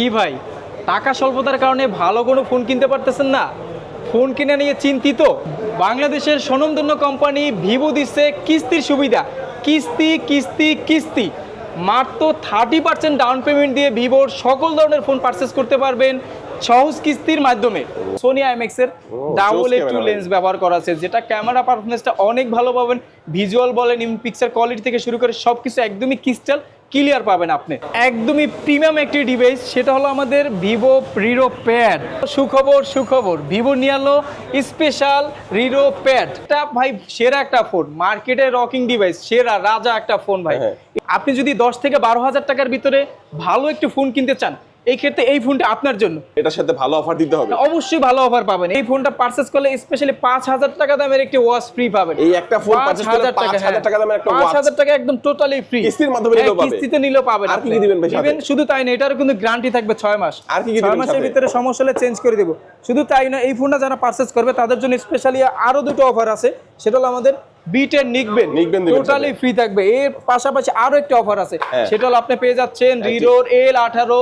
কি ভাই? টাকা স্বল্পতার কারণে ভালো কোনো ফোন কিনতে পারতেছেন না? ফোন কিনে নিয়ে চিন্তিত? বাংলাদেশের স্বনমধন্য কোম্পানি ভিভো দিচ্ছে কিস্তির সুবিধা। কিস্তি কিস্তি কিস্তি। মাত্র থার্টি পার্সেন্ট ডাউন পেমেন্ট দিয়ে ভিভোর সকল ধরনের ফোন পারচেস করতে পারবেন সহজ কিস্তির মাধ্যমে সোনি আইএমএক্স এর ডাবল এ টু লেন্স ব্যবহার করা আছে যেটা ক্যামেরা পারফরমেন্সটা অনেক ভালো পাবেন। ভিজুয়াল বলেন ইন পিকচার কোয়ালিটি থেকে শুরু করে সব কিছু একদমই ক্রিস্টাল ক্লিয়ার পাবেন আপনি। একদমই প্রিমিয়াম একটি ডিভাইস সেটা হলো আমাদের ভিভো রিরো প্যাড সুখবর সুখবর ভিভো নিয়ে আলো স্পেশাল রিরো প্যাড এটা ভাই সেরা একটা ফোন মার্কেটে রকিং ডিভাইস সেরা রাজা একটা ফোন ভাই। হ্যাঁ। আপনি যদি দশ থেকে বারো হাজার টাকার ভিতরে ভালো একটি ফোন কিনতে চান এই ক্ষেত্রে এই ফোনটা আপনার জন্য। এটার সাথে ভালো অফার দিতে হবে। অবশ্যই ভালো অফার পাবেন। এই ফোনটা পারচেস করলে স্পেশালি পাঁচ হাজার টাকা দামের একটি ওয়াচ ফ্রি পাবেন। এই একটা ফোন পাঁচ হাজার টাকা, 5000 হ্যাঁ। টাকা দামের একটা পাঁচ হাজার টাকা একদম টোটালি ফ্রি কিস্তির মাধ্যমে নিলেও পাবে। কিস্তিতে নিলেও পাবেন আর কি কি দিবেন ভাই? Even শুধু তাই না এটারও কিন্তু গ্যারান্টি থাকবে ছয় মাস। আর কি কি ছয় দিবেন মাসের ভিতরে সমস্যা হলে চেঞ্জ করে দেবো। শুধু তাই না এই ফোনটা যারা পারচেস করবে তাদের জন্য স্পেশালি আরও দুটো অফার আছে। সেটা হলো আমাদের বিটের নিকবেন টোটালি ফ্রি থাকবে। এর পাশাপাশি আরও একটা অফার আছে। হ্যাঁ। সেটা হলো আপনি পেয়ে যাচ্ছেন রিরোর এল আঠারো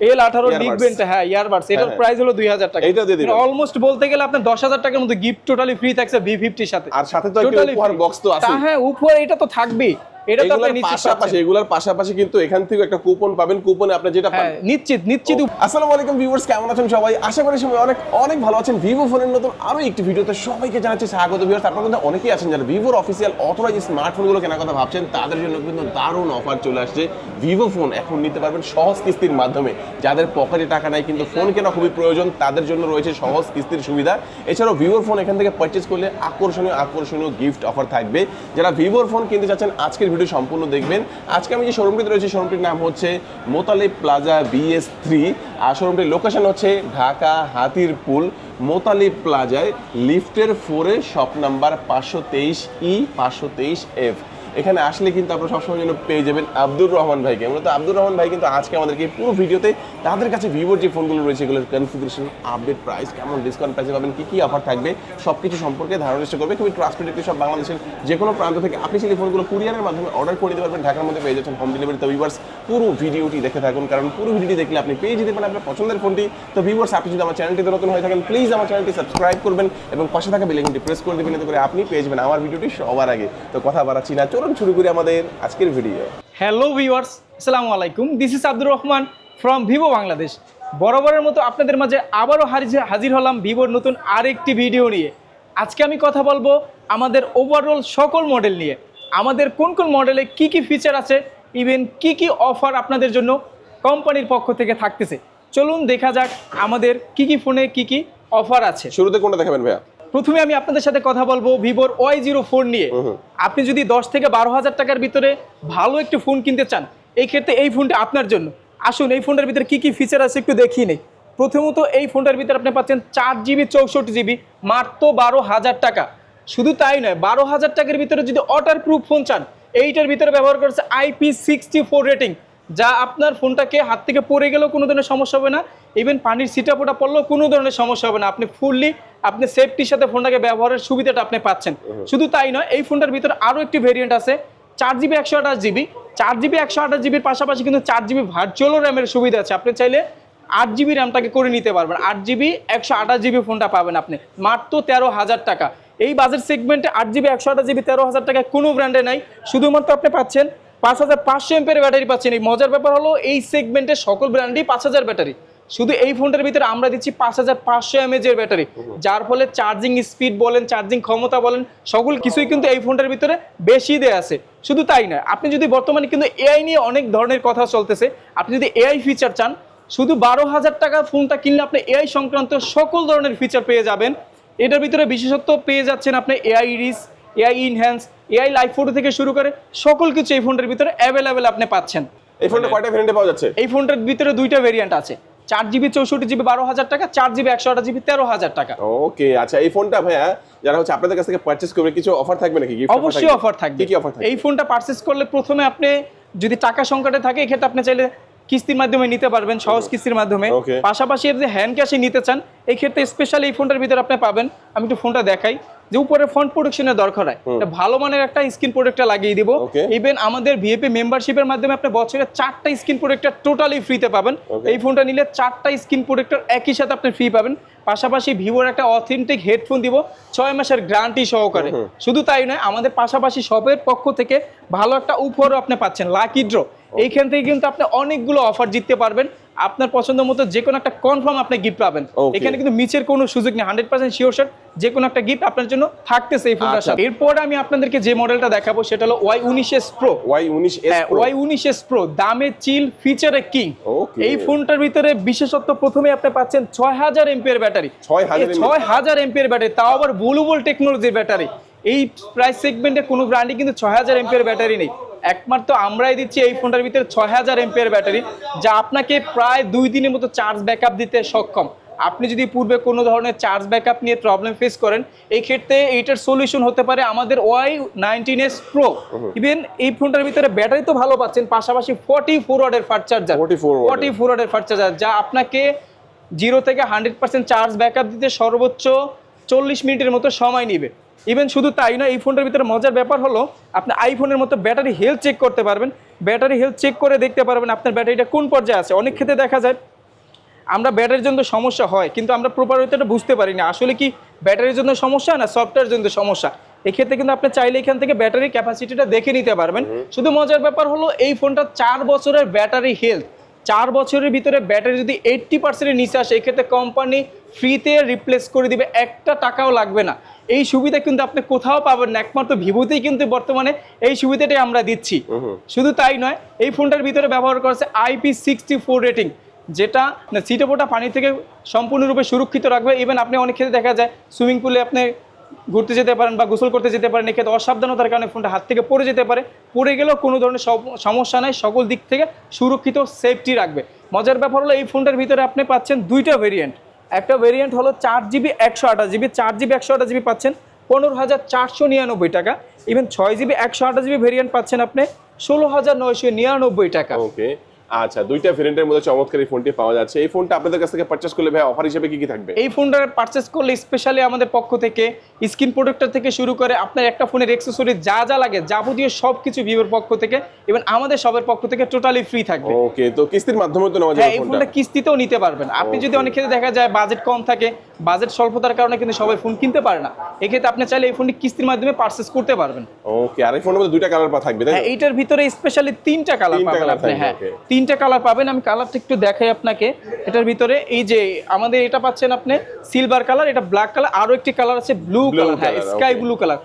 এল আঠারো লিখবেন হ্যাঁ ইয়ারবাডস এটার হ্যাঁ। প্রাইস হলো দুই হাজার টাকা এটা দিয়ে। অলমোস্ট বলতে গেলে আপনার দশ হাজার টাকার মতো গিফট টোটালি ফ্রি থাকছে ভি ফিফটির সাথে আর সাথে তো free। box তো আছে হ্যাঁ উপহার এটা তো থাকবেই এটা তো আপনি পাশাপাশি। এগুলোর পাশাপাশি কিন্তু এখান থেকে একটা কুপন পাবেন। কুপনে আপনি যেটা হ্যাঁ নিশ্চিত নিশ্চিত। আসসালামু আলাইকুম ভিউয়ার্স কেমন আছেন সবাই? আশা করি সবাই অনেক অনেক ভালো আছেন। ভিভো ফোনের নতুন আরও একটি ভিডিওতে সবাইকে জানাচ্ছি স্বাগত ভিউয়ার্স আপনারা কিন্তু অনেকেই আছেন যারা ভিভোর অফিসিয়াল অথরাইজ স্মার্টফোনগুলো কেনার কথা ভাবছেন তাদের জন্য কিন্তু দারুণ অফার চলে আসছে। ভিভো ফোন এখন নিতে পারবেন সহজ কিস্তির মাধ্যমে। যাদের পকেটে টাকা নাই কিন্তু ফোন কেনা খুবই প্রয়োজন তাদের জন্য রয়েছে সহজ কিস্তির সুবিধা। এছাড়াও ভিভোর ফোন এখান থেকে পারচেজ করলে আকর্ষণীয় আকর্ষণীয় গিফট অফার থাকবে। যারা ভিভোর ফোন কিনতে চাচ্ছেন আজকের ভিডিও সম্পূর্ণ দেখবেন। আজকে আমি যে শোরুমটিতে রয়েছে শোরুমটির নাম হচ্ছে মোতালে প্লাজা বিএস থ্রি আর শোরুমটির লোকেশন হচ্ছে ঢাকা হাতির পুল মোতালি প্লাজায়, লিফটের ফোরে শপ নাম্বার পাঁচশো তেইশ ই পাঁচশো তেইশ এফ এখানে আসলে কিন্তু আপনারা সবসময় জন্য পেয়ে যাবেন আব্দুর রহমান ভাইকে। মূলত আব্দুর রহমান ভাই কিন্তু আজকে আমাদেরকে পুরো ভিডিওতে তাদের কাছে ভিভোর যে ফোনগুলো রয়েছে, এগুলোর কনফিগারেশন আপডেট প্রাইস কেমন ডিসকাউন্ট প্রাইসে পাবেন, কী কী অফার থাকবে সব কিছু সম্পর্কে ধারণার চেষ্টা করবে। খুবই ট্রান্সপোর্ট একটি সব বাংলাদেশের যে কোনো প্রান্ত থেকে আপনি সেই ফোনগুলো কুরিয়ারের মাধ্যমে অর্ডার করে দিতে পারবেন। ঢাকার মধ্যে পেয়ে যাচ্ছেন হোম ডেলিভারি তো ভিভার্স পুরো ভিডিওটি দেখে থাকুন, কারণ পুরো ভিডিওটি দেখলে আপনি পেয়ে যেতে পারেন আপনার পছন্দের ফোনটি তো ভিভার্স আপনি যদি আমার চ্যানেলটিতে নতুন হয়ে থাকেন প্লিজ আমার চ্যানেলটি সাবস্ক্রাইব করবেন এবং পাশে থাকা বেলাইকনটি প্রেস করে দেবেন, এতে করে আপনি পেয়ে যাবেন আমার ভিডিওটি সবার আগে। তো কথা বাড়াচ্ছি না চলুন শুরু করি আমাদের আজকের ভিডিও হ্যালো ভিউয়ার্স আসসালামু আলাইকুম। This is Abdur Rahman from Vivo Bangladesh বরাবরের মতো আপনাদের মাঝে আবারও হাজির হলাম ভিভোর নতুন আরেকটি ভিডিও নিয়ে। আজকে আমি কথা বলব আমাদের ওভারঅল সকল মডেল নিয়ে। আমাদের কোন কোন মডেলে কি কি ফিচার আছে ইভেন কি কি অফার আপনাদের জন্য কোম্পানির পক্ষ থেকে থাকতেছে। চলুন দেখা যাক আমাদের কি কি ফোনে কি কি অফার আছে। শুরুতে কোনটা দেখাবেন ভাইয়া? প্রথমে আমি আপনাদের সাথে কথা বলব ভিভোর ওয়াই জিরো ফোর নিয়ে। আপনি যদি দশ থেকে বারো হাজার টাকার ভিতরে ভালো একটি ফোন কিনতে চান, এই ক্ষেত্রে এই ফোনটা আপনার জন্য। আসুন, এই ফোনটার ভিতরে কী কী ফিচার আছে একটু দেখিয়ে নেই। প্রথমত এই ফোনটার ভিতরে আপনি পাচ্ছেন চার জিবি চৌষট্টি জিবি মাত্র বারো হাজার টাকা। শুধু তাই নয়, বারো হাজার টাকার ভিতরে যদি ওয়াটার প্রুফ ফোন চান, এইটার ভিতরে ব্যবহার করেছে আইপি সিক্সটি ফোর রেটিং যা আপনার ফোনটাকে হাত থেকে পড়ে গেলেও কোনো ধরনের সমস্যা হবে না। ইভেন পানির সিটা পোটা পড়লেও কোনো ধরনের সমস্যা হবে না। আপনি ফুললি আপনি সেফটির সাথে ফোনটাকে ব্যবহারের সুবিধাটা আপনি পাচ্ছেন। শুধু তাই নয় এই ফোনটার ভিতরে আরও একটি ভেরিয়েন্ট আছে চার জিবি একশো আঠাশ জিবি। চার জিবি একশো আঠাশ জিবির পাশাপাশি কিন্তু চার জিবি ভার্চুয়াল র্যামের সুবিধা আছে। আপনি চাইলে আট জিবি র্যামটাকে করে নিতে পারবেন। আট জিবি একশো আঠাশ জিবি ফোনটা পাবেন আপনি। মাত্র তেরো হাজার টাকা। এই বাজেট সেগমেন্টে আট জিবি একশো আঠাশ জিবি তেরো হাজার টাকায় কোনো ব্র্যান্ডে নাই। শুধুমাত্র আপনি পাচ্ছেন পাঁচ হাজার পাঁচশো এমপের ব্যাটারি পাচ্ছেন। এই মজার ব্যাপার হলো এই সেগমেন্টের সকল ব্র্যান্ডই পাঁচ হাজার ব্যাটারি। শুধু এই ফোনটার ভিতরে আমরা দিচ্ছি পাঁচ হাজার পাঁচশো এমএজ এর ব্যাটারি। যার ফলে চার্জিং স্পিড বলেন চার্জিং ক্ষমতা বলেন সকল কিছুই কিন্তু এই ফোনটার ভিতরে বেশি দেয়া আছে। শুধু তাই নয় আপনি যদি বর্তমানে কিন্তু এআই নিয়ে অনেক ধরনের কথা চলতেছে আপনি যদি এআই ফিচার চান শুধু বারো হাজার টাকা ফোনটা কিনলে আপনি এআই সংক্রান্ত সকল ধরনের ফিচার পেয়ে যাবেন। এটার ভিতরে বিশেষত্ব পেয়ে যাচ্ছেন আপনি এআই রিস AI enhance AI live photo থেকে শুরু করে সকল কিছু এই ফোনটার ভিতরে অ্যাভেলেবেল আপনি পাচ্ছেন। এই ফোনটা কয়টা ভ্যারিয়েন্টে পাওয়া যাচ্ছে? এই ফোনটার ভিতরে দুইটা ভেরিয়েন্ট আছে। চার জিবি চৌষট্টি জিবি বারো হাজার টাকা চার জিবি একশো আঠাশ জিবি তেরো হাজার টাকা। ওকে আচ্ছা এই ফোনটা ভাইয়া যারা হচ্ছে আপনাদের কাছ থেকে পারচেজ করবে কিছু অফার থাকবে নাকি? অবশ্যই অফার থাকবে। কি কি অফার থাকবে? এই ফোনটা পারচেস করলে প্রথমে আপনি যদি টাকা সংকটে থাকে এক্ষেত্রে আপনি চাইলে কিস্তির মাধ্যমে নিতে পারবেন সহজ কিস্তির মাধ্যমে। পাশাপাশি যদি হ্যান্ড ক্যাশে নিতে চান এই ক্ষেত্রে স্পেশালি এই ফোনটার ভিতরে আপনি পাবেন। আমি একটু ফোনটা দেখাই। যে উপরে ফ্রন্ট প্রোটেকশনের দরকার হয়। ভালো মানের একটা স্ক্রিন প্রোটেক্টর লাগিয়ে দিব। ইভেন আমাদের ভিএপি মেম্বারশিপের মাধ্যমে আপনি বছরে চারটা স্ক্রিন প্রোটেক্টর টোটালি ফ্রিতে পাবেন। এই ফোনটা নিলে চারটা স্ক্রিন প্রোটেক্টর একই সাথে আপনি ফ্রি পাবেন। পাশাপাশি ভিভোর একটা অথেন্টিক হেডফোন দিব। ছয় মাসের গ্যারান্টি সহকারে। শুধু তাই নয় আমাদের পাশাপাশি সবের পক্ষ থেকে ভালো একটা উপহারও আপনি পাচ্ছেন। লাকি ড্র এইখান থেকে কিন্তু আপনি অনেকগুলো অফার জিততে পারবেন। আপনার পছন্দ মতো যে কোনো একটা কনফার্ম আপনি গিফট পাবেন। এখানে কিন্তু মিচের কোনো সুযোগ নেই হান্ড্রেড পার্সেন্ট শিওর শার্ট যে কোনো একটা গিফট আপনার জন্য থাকতেছে এই ফোনটার আচ্ছা। সাথে এরপর আমি আপনাদেরকে যে মডেলটা দেখাবো সেটা হলো ওয়াই উনিশ এস প্রো ওয়াই উনিশ ওয়াই উনিশ এস প্রো দামে চিল ফিচারে কিং. এই ফোনটার ভিতরে বিশেষত্ব প্রথমে আপনি পাচ্ছেন ছয় হাজার এমপিয়ার ব্যাটারি 6000 এই ছয় হাজার এমপিয়ার ব্যাটারি তাও আবার বুলুবল টেকনোলজির ব্যাটারি এই প্রাইস সেগমেন্টে কোনো ব্র্যান্ডে কিন্তু ছয় হাজার এমপিয়ার ব্যাটারি নেই। একমাত্র আমরাই দিচ্ছি এই ফোনটার ভিতরে ছয় হাজার এমপিয়ার ব্যাটারি যা আপনাকে প্রায় দুই দিনের মতো চার্জ ব্যাকআপ দিতে সক্ষম। আপনি যদি পূর্বে কোনো ধরনের চার্জ ব্যাকআপ নিয়ে প্রবলেম ফেস করেন এই ক্ষেত্রে এইটার সলিউশন হতে পারে আমাদের Y nineteen S pro even এই ফোনটার ভিতরে ব্যাটারি তো ভালো পাচ্ছেন পাশাপাশি ফর্টি ফোর ওয়ার্ডের fast charger 44 watt forty four ওয়ার্ডের ফাস্ট চার্জার যা আপনাকে জিরো থেকে হান্ড্রেড পার্সেন্ট চার্জ ব্যাকআপ দিতে সর্বোচ্চ চল্লিশ মিনিটের মতো সময় নেবে। ইভেন শুধু তাই নয় এই ফোনটার ভিতরে মজার ব্যাপার হলো আপনি আইফোনের মতো ব্যাটারি হেলথ চেক করতে পারবেন। ব্যাটারি হেলথ চেক করে দেখতে পারবেন আপনার ব্যাটারিটা কোন পর্যায়ে আছে। অনেক ক্ষেত্রে দেখা যায় আমরা ব্যাটারির জন্য সমস্যা হয় কিন্তু আমরা প্রপার এটা বুঝতে পারি না। আসলে কি ব্যাটারির জন্য সমস্যা না সফটওয়্যার জন্য সমস্যা? এক্ষেত্রে কিন্তু আপনি চাইলে এখান থেকে ব্যাটারি ক্যাপাসিটিটা দেখে নিতে পারবেন। শুধু মজার ব্যাপার হলো এই ফোনটা চার বছরের ব্যাটারি হেলথ চার বছরের ভিতরে ব্যাটারি যদি এইট্টি পার্সেন্টের নিচে আসে এক্ষেত্রে কোম্পানি ফ্রিতে রিপ্লেস করে দিবে। একটা টাকাও লাগবে না। এই সুবিধা কিন্তু আপনি কোথাও পাবেন না। একমাত্র ভিভোতেই কিন্তু বর্তমানে এই সুবিধাটাই আমরা দিচ্ছি। শুধু তাই নয় এই ফোনটার ভিতরে ব্যবহার করেছে আইপি সিক্সটি ফোর রেটিং যেটা সিটোপোটা পানি থেকে সম্পূর্ণরূপে সুরক্ষিত রাখবে। ইভেন আপনি অনেক ক্ষেত্রে দেখা যায় সুইমিং পুলে আপনি ঘুরতে যেতে পারেন বা গোসল করতে যেতে পারেন এক্ষেত্রে অসাবধানতার কারণে ফোনটা হাত থেকে পড়ে যেতে পারে। পড়ে গেলেও কোনো ধরনের সব- সমস্যা নাই সকল দিক থেকে সুরক্ষিত সেফটি রাখবে। মজার ব্যাপার হলো এই ফোনটার ভিতরে আপনি পাচ্ছেন দুইটা ভেরিয়েন্ট একটা ভেরিয়েন্ট হলো চার জিবি একশো আঠাশ জিবি চার জিবি একশো আঠাশ জিবি পাচ্ছেন। পনেরো হাজার চারশো নিরানব্বই টাকা। ইভেন ছয় জিবি একশো আঠাশ জিবি ভেরিয়েন্ট পাচ্ছেন আপনি। ষোলো হাজার নয়শো নিরানব্বই টাকা। ওকে আচ্ছা দুইটা ভেরিয়েন্টের মধ্যে চমৎকার এই ফোনটি পাওয়া যাচ্ছে। এই ফোনটা আপনাদের কাছ থেকে পারচেস করলে ভাই অফার হিসেবে কি কি থাকবে? এই ফোনটা পারচেস করলে স্পেশালি আমাদের পক্ষ থেকে স্ক্রিন প্রোটেক্টর থেকে শুরু করে আপনার একটা ফোনের অ্যাক্সেসরি যা যা লাগে যাবতীয় সব কিছু ভিভোর পক্ষ থেকে এবং আমাদের সবের পক্ষ থেকে টোটালি ফ্রি থাকবে। ওকে তো কিস্তির মাধ্যমে তো নেওয়া হ্যাঁ যাবে এই ফোনটা কিস্তিতেও নিতে পারবেন। আপনি যদি অনেক ক্ষেত্রে দেখা যায় বাজেট কম থাকে বাজেট স্বল্পতার কারণে কিন্তু সবাই ফোন কিনতে পারে না। এক্ষেত্রে আপনি চাইলে এই ফোনটি কিস্তির মাধ্যমে পারচেস করতে পারবেন। ওকে আর এই ফোনের মধ্যে দুইটা কালার পা থাকবে তাই হ্যাঁ এইটার ভিতরে স্পেশালি তিনটা কালার পাবেন আপনি হ্যাঁ. তিনটা কালার পাবেন। আমি কালারটা একটু দেখাই আপনাকে। এটার ভিতরে এই যে আমাদের এটা পাচ্ছেন আপনি সিলভার কালার এটা ব্ল্যাক কালার আরও একটি কালার আছে ব্লু কালার হ্যাঁ স্কাই ব্লু কালার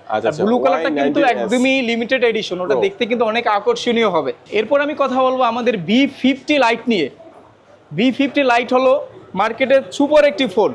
ব্লু কালারটা কিন্তু একদমই লিমিটেড এডিশন ওটা দেখতে কিন্তু অনেক আকর্ষণীয় হবে। এরপর আমি কথা বলব আমাদের বি ফিফটি লাইট নিয়ে। বি ফিফটি লাইট হলো মার্কেটের সুপার একটি ফোন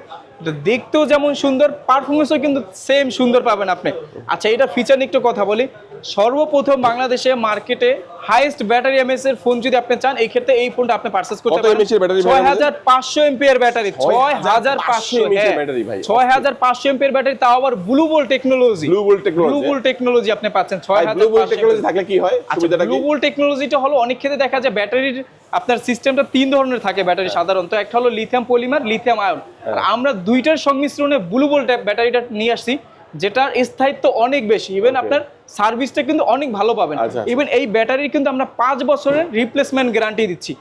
দেখতেও যেমন সুন্দর পারফরমেন্সও কিন্তু সেম সুন্দর পাবেন আপনি। আচ্ছা এটা ফিচার নিয়ে একটু কথা বলি। সর্বপ্রথম বাংলাদেশে মার্কেটে হাইয়েস্ট ব্যাটারি এমএস এর ফোন যদি আপনি চান এই ক্ষেত্রে এই ফোনটা আপনি পারচেস করতে পারেন। mAh এর battery ভাই ছয় হাজার পাঁচশো এমপিয়ার ব্যাটারি ছয় হাজার পাঁচশো 6500 mAh এর ভাই। ছয় হাজার পাঁচশো এমপিয়ার ব্যাটারি তাও আবার blue bolt technology Bolt technology, blue bolt technology আপনি পাচ্ছেন ছয় ভাই হাজার ব্লু বোল্ট টেকনোলজি থাকলে কি হয়? আচ্ছা সুবিধাটা কি? গ্লোবাল টেকনোলজিটা হলো অনেক ক্ষেত্রে দেখা যায় ব্যাটারির আপনার সিস্টেমটা তিন ধরনের থাকে ব্যাটারি হ্যাঁ। সাধারণত। একটা হলো লিথিয়াম পলিমার লিথিয়াম আয়ন আর আমরা দুইটার সংমিশ্রণে ব্লু ভোল্ট ব্যাটারিটা নিয়ে আসছি। যেটার স্থায়িত্ব অনেক বেশি। ইভেন আপনার সার্ভিসটা কিন্তু অনেক ভালো পাবেন। আচ্ছা। ইভেন এই ব্যাটারির কিন্তু আমরা পাঁচ বছরের রিপ্লেসমেন্ট গ্যারান্টি দিচ্ছি।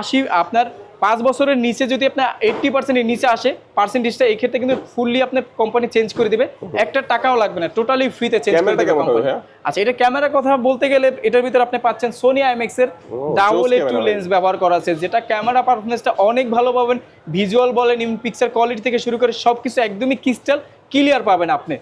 আশি আপনার পাঁচ বছরের নিচে যদি আপনার এইট্টি পার্সেন্টের নিচে আসে পার্সেন্টেজটা এই ক্ষেত্রে কিন্তু ফুললি আপনার কোম্পানি চেঞ্জ করে দিবে। একটা টাকাও লাগবে না টোটালি ফ্রিতে চেঞ্জ করে দিবে কোম্পানি? আচ্ছা এটা ক্যামেরার কথা বলতে গেলে এটার ভিতরে আপনি পাচ্ছেন সোনি আইএমএক্স এর ডাবল এ টু লেন্স ব্যবহার করা আছে যেটা ক্যামেরা পারফরমেন্সটা অনেক ভালো পাবেন। ভিজুয়াল বলেন ইন পিকচার কোয়ালিটি থেকে শুরু করে সবকিছু একদমই ক্রিস্টাল ক্লিয়ার পাবেন আপনি।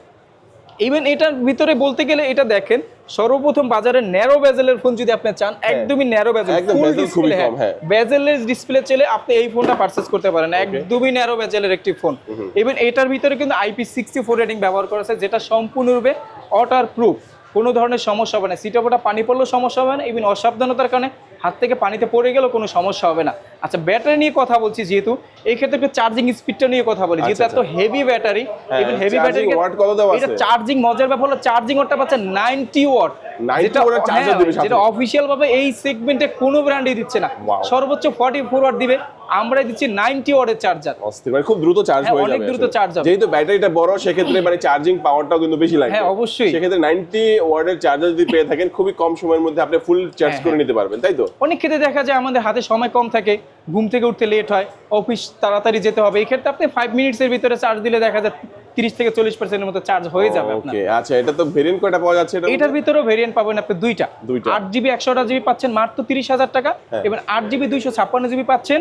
ইভেন এটার ভিতরে বলতে গেলে এটা দেখেন সর্বপ্রথম বাজারে ন্যারো বেজেলের ফোন যদি আপনি চান একদমই ন্যারো বেজেল একদম ফুল ডিসপ্লে হ্যাঁ। বেজেলের ডিসপ্লে চলে আপনি এই ফোনটা পারচেজ করতে পারেন একদমই ন্যারো বেজেলের একটি ফোন ইভেন এটার ভিতরে কিন্তু আইপি সিক্সটি ফোর রেটিং ব্যবহার করা আছে যেটা সম্পূর্ণরূপে ওয়াটার প্রুফ কোনো ধরনের সমস্যা হবে না। সিটাপোটা পানি পড়লেও সমস্যা হবে না ইভেন অসাবধানতার কারণে হাত থেকে পানিতে পড়ে গেলেও কোনো সমস্যা হবে না। আচ্ছা ব্যাটারি নিয়ে কথা বলছি যেহেতু এই ক্ষেত্রে একটু চার্জিং স্পিডটা নিয়ে কথা বলি। যেহেতু আচ্ছা, এত হেভি ব্যাটারি হ্যাঁ, ইভেন হেভি ব্যাটারি watt কত দেওয়া এটা চার্জিং মজার ব্যাপার হলো চার্জিং ওয়াটটা পাচ্ছে 90 ওয়াট 90 watt এর charger দিবে। যেটা অফিসিয়াল ভাবে এই সেগমেন্টে কোনো ব্র্যান্ডই দিচ্ছে না। সর্বোচ্চ 44 ওয়াট দিবে আমরাই দিচ্ছি 90 ওয়াটের চার্জার অস্থির মানে খুব দ্রুত চার্জ হ্যাঁ, হয়ে যাবে অনেক দ্রুত charge হবে। যেহেতু ব্যাটারিটা বড় সেক্ষেত্রে মানে চার্জিং পাওয়ারটাও কিন্তু বেশি লাগবে। হ্যাঁ, অবশ্যই। সেক্ষেত্রে 90 ওয়াটের চার্জার যদি পেয়ে থাকেন খুবই কম সময়ের মধ্যে আপনি ফুল চার্জ হ্যাঁ, করে নিতে পারবেন তাই তো? অনেক ক্ষেত্রে দেখা যায় আমাদের হাতে সময় কম থাকে ঘুম থেকে উঠতে লেট হয় অফিস তাড়াতাড়ি যেতে হবে। এই ক্ষেত্রে আপনি ফাইভ মিনিটসের ভিতরে চার্জ দিলে দেখা যায় তিরিশ থেকে চল্লিশ পার্সেন্টের মতো চার্জ হয়ে যাবে আপনার। আচ্ছা এটা তো ভেরিয়েন্ট কয়টা পাওয়া যাচ্ছে? এটা এটার ভিতরেও ভেরিয়েন্ট পাবেন আপনি দুইটা। দুইটা। আট জিবি একশো জিবি পাচ্ছেন মাত্র তিরিশ হাজার টাকা। হ্যাঁ। এবং আট জিবি দুইশো ছাপ্পান্ন জিবি পাচ্ছেন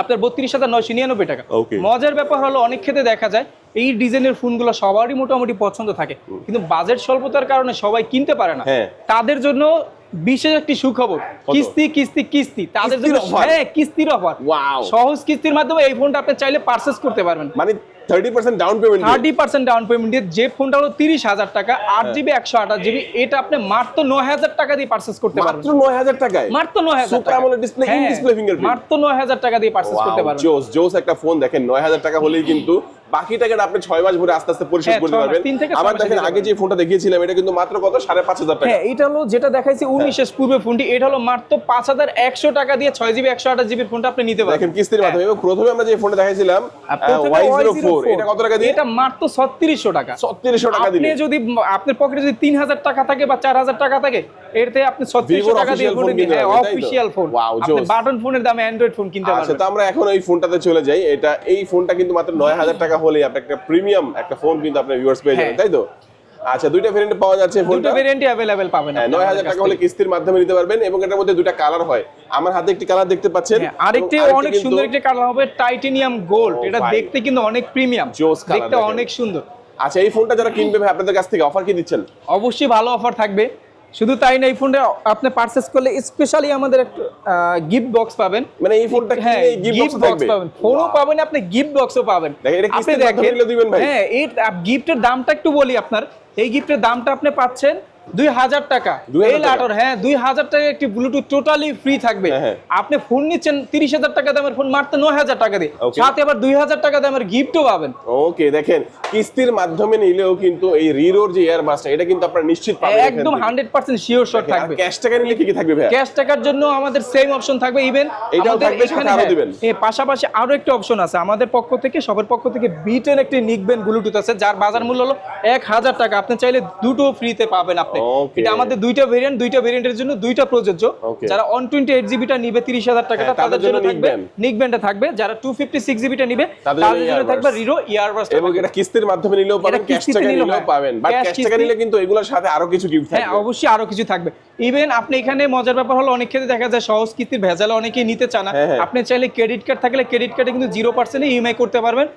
আপনার বত্রিশ হাজার নয়শো নিরানব্বই টাকা. মজার ব্যাপার হলো অনেক ক্ষেত্রে দেখা যায় এই ডিজাইনের ফোনগুলো সবারই মোটামুটি পছন্দ থাকে। কিন্তু বাজেট স্বল্পতার কারণে সবাই কিনতে পারে না। হ্যাঁ। তাদের জন্য বিশেষ একটি সুখবর। কিস্তি কিস্তি কিস্তি। তাদের জন্য হ্যাঁ কিস্তির অফার. সহজ কিস্তির মাধ্যমে এই ফোনটা আপনি চাইলে পারচেস করতে পারবেন। মানে 30% down payment thirty percent down payment দিয়ে যে ফোনটা হলো তিরিশ হাজার টাকা আট হ্যাঁ। জিবি একশো আঠাশ জিবি এটা আপনি মাত্র নয় হাজার টাকা দিয়ে পারচেস করতে পারবেন। মাত্র 9000 টাকায়? মাত্র নয় হাজার Super AMOLED display, in display fingerprint। মাত্র নয় হাজার টাকা দিয়ে পারচেস করতে পারবেন। জোস জোস একটা ফোন দেখেন 9000 টাকা হলেই কিন্তু বাকি টাকাটা আপনি 6 মাস ভরে আস্তে আস্তে পরিশোধ হ্যাঁ, করতে পারবেন। দেখেন আগে যে ফোনটা দেখিয়েছিলাম এটা কিন্তু মাত্র কত? 5500 টাকা। হ্যাঁ এটা হলো যেটা দেখাইছি উনিশের পূর্বে ফোনটি এটা হলো মাত্র পাঁচ হাজার একশো টাকা দিয়ে ছয় জিবি একশো আঠাশ জিবির ফোনটা আপনি নিতে পারবেন। দেখেন কিস্তির মাধ্যমে। এবং প্রথমে আমরা যে ফোনটা দেখাইছিলাম প্রথমে Y04 Y04 এটা কত টাকা দিয়ে? এটা মাত্র ছত্রিশশো টাকা। 3600 টাকা দিলে যদি আপনার পকেটে যদি তিন হাজার টাকা থাকে বা চার হাজার টাকা থাকে এরতে আপনি ছত্রিশশো টাকা দিয়ে ফোন হ্যাঁ পারবেন? অফিসিয়াল ফোন আপনি বাটন ফোনের দামে অ্যান্ড্রয়েড ফোন কিনতে আচ্ছা তো আমরা এখন এই ফোনটাতে চলে যাই। এটা এই ফোনটা কিন্তু মাত্র 9000 টাকা হলেই আপনি একটা প্রিমিয়াম একটা ফোন কিন্তু আপনি ভিউয়ার্স পেয়ে যাবেন হ্যাঁ। তাই তো? আচ্ছা দুইটা ভেরিয়েন্টে পাওয়া যাচ্ছে দুটো ভেরিয়েন্টই অ্যাভেলেবেল পাবেন হ্যাঁ আপনি নয় আমাদের হাজার কাছ টাকা হলে কিস্তির মাধ্যমে নিতে পারবেন এবং এটার মধ্যে দুটা কালার হয়। আমার হাতে একটি কালার দেখতে পাচ্ছেন হ্যাঁ, আরেকটি অনেক সুন্দর একটি কালার হবে টাইটেনিয়াম গোল্ড এটা দেখতে কিন্তু অনেক প্রিমিয়াম দেখতে অনেক সুন্দর। আচ্ছা এই ফোনটা যারা কিনবে ভাই আপনাদের কাছ থেকে অফার কি দিচ্ছেন? অবশ্যই ভালো অফার থাকবে। শুধু তাই না এই ফোনটা আপনি পারচেস করলে স্পেশালি আমাদের একটা গিফট বক্স পাবেন। মানে এই ফোনটা হ্যাঁ গিফট বক্স পাবেন। ফোনও পাবেন আপনি গিফট বক্সও পাবেন। আপনি দেখেন দিবেন হ্যাঁ এই গিফটের দামটা একটু বলি আপনার। এই গিফটের দামটা আপনি পাচ্ছেন দুই হাজার টাকা। 2000 এই টাকা? হ্যাঁ দুই হাজার টাকা একটি ব্লুটুথ টোটালি ফ্রি থাকবে। হ্যাঁ, হ্যাঁ। আপনি ফোন নিচ্ছেন তিরিশ হাজার টাকা দামের ফোন মাত্র নয় হাজার টাকা দিয়ে। সাথে আবার দুই হাজার টাকা দামের গিফটও পাবেন। ওকে দেখেন কিস্তির মাধ্যমে নিলেও কিন্তু এই রিরোর যে এয়ারবাসটা এটা কিন্তু আপনারা নিশ্চিত পাবেন একদম হান্ড্রেড পার্সেন্ট শিওর শট থাকবে। ক্যাশ টাকা নিলে কি কি থাকবে ভাই ক্যাশ টাকার জন্য আমাদের সেম অপশন থাকবে ইভেন এটাও থাকবে, সাথে আরও দিবেন। পাশাপাশি আরও একটা অপশন আছে। আমাদের পক্ষ থেকে সবার পক্ষ থেকে বিটেন একটি নিকবেন ব্লুটুথ আছে যার বাজার মূল্য হলো এক হাজার টাকা। আপনি চাইলে দুটো ফ্রিতে পাবেন আপনি। Okay. এটা আমাদের দুইটা ভেরিয়েন্ট দুইটা ভেরিয়েন্টের জন্য দুইটা প্রযোজ্য। যারা ওয়ান টোয়েন্টি এইট জিবিটা নিবে তিরিশ হাজার টাকাটা হ্যাঁ, তাদের জন্য থাকবে নিকবেন। নিকবেনটা থাকবে। যারা টু ফিফটি সিক্স জিবিটা নিবে তাদের জন্য থাকবে। রিরো ইয়ারবাস এবং এটা কিস্তির মাধ্যমে নিলেও পাবেন ক্যাশ টাকা নিলেও পাবেন। বাট ক্যাশ টাকা নিলে কিন্তু এগুলোর সাথে আরও কিছু গিফট থাকবে। হ্যাঁ অবশ্যই আরও কিছু থাকবে। ইভেন আপনি এখানে মজার ব্যাপার হলো অনেক ক্ষেত্রে দেখা যায় সহজ কিস্তির ভেজাল অনেকেই নিতে চান না। হ্যাঁ, হ্যাঁ। আপনি চাইলে ক্রেডিট কার্ড থাকলে ক্রেডিট কার্ডে কিন্তু জিরো পার্সেন্টে ইএমআই করতে পারবেন।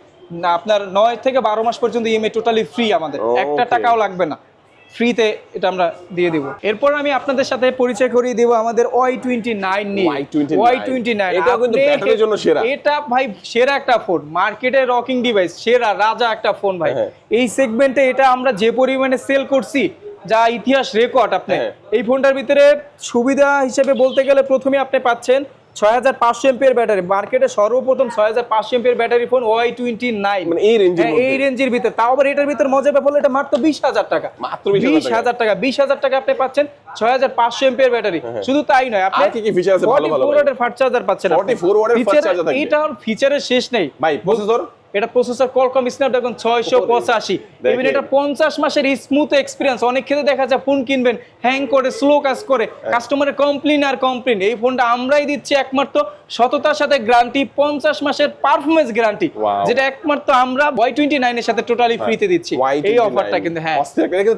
না আপনার নয় থেকে বারো মাস পর্যন্ত ইএমআই টোটালি ফ্রি আমাদের। একটা টাকাও লাগবে না। ফ্রিতে এটা আমরা দিয়ে দিব এরপর আমি আপনাদের সাথে পরিচয় করিয়ে দিব আমাদের ওয়াই টোয়েন্টি নাইন নিয়ে ওয়াই টোয়েন্টি নাইন এটাও কিন্তু ব্যাটারির জন্য সেরা। এটা ভাই সেরা একটা ফোন মার্কেটে রকিং ডিভাইস সেরা রাজা একটা ফোন ভাই হ্যাঁ। এই সেগমেন্টে এটা আমরা যে পরিমাণে সেল করছি যা ইতিহাস রেকর্ড আপনি হ্যাঁ। এই ফোনটার ভিতরে সুবিধা হিসেবে বলতে গেলে প্রথমে আপনি পাচ্ছেন ছয় হাজার পাঁচশো এমপিয়ার ব্যাটারি। মার্কেটে সর্বপ্রথম ছয় হাজার পাঁচশো ampere battery phone Y twenty nine. মানে এই রেঞ্জের এই রেঞ্জের ভিতরে। তাও আবার এটার ভিতরে মজা ব্যাপার এটা মাত্র বিশ হাজার টাকা। মাত্র বিশ হাজার টাকা। বিশ হাজার টাকা আপনি পাচ্ছেন ছয় হাজার পাঁচশো এমপিয়ার ব্যাটারি। শুধু তাই নয় আপনি হ্যাঁ, কি কি ফিচার আছে ভালো ভালো 44 ওয়াটের ফাস্ট চার্জার পাচ্ছেন ফোর 44 ওয়াটের fast Feature- charger থাকবে। এটা ফিচারের শেষ নেই। ভাই প্রসেসর এটা প্রসেসর কোয়ালকম স্ন্যাপড্রাগন ছয়শো পঁচাশি। ইভেন এটা পঞ্চাশ মাসের স্মুথ এক্সপিরিয়েন্স অনেক ক্ষেত্রে দেখা যায় ফোন কিনবেন হ্যাং করে স্লো কাজ করে। হ্যাঁ। কাস্টমারের কমপ্লেন আর কমপ্লেন এই ফোনটা আমরাই দিচ্ছি একমাত্র সততার সাথে গ্যারান্টি পঞ্চাশ মাসের পারফরমেন্স গ্যারান্টি যেটা একমাত্র আমরা ওয়াই টোয়েন্টি নাইনের সাথে টোটালি ফ্রিতে দিচ্ছি। এই অফারটা কিন্তু হ্যাঁ।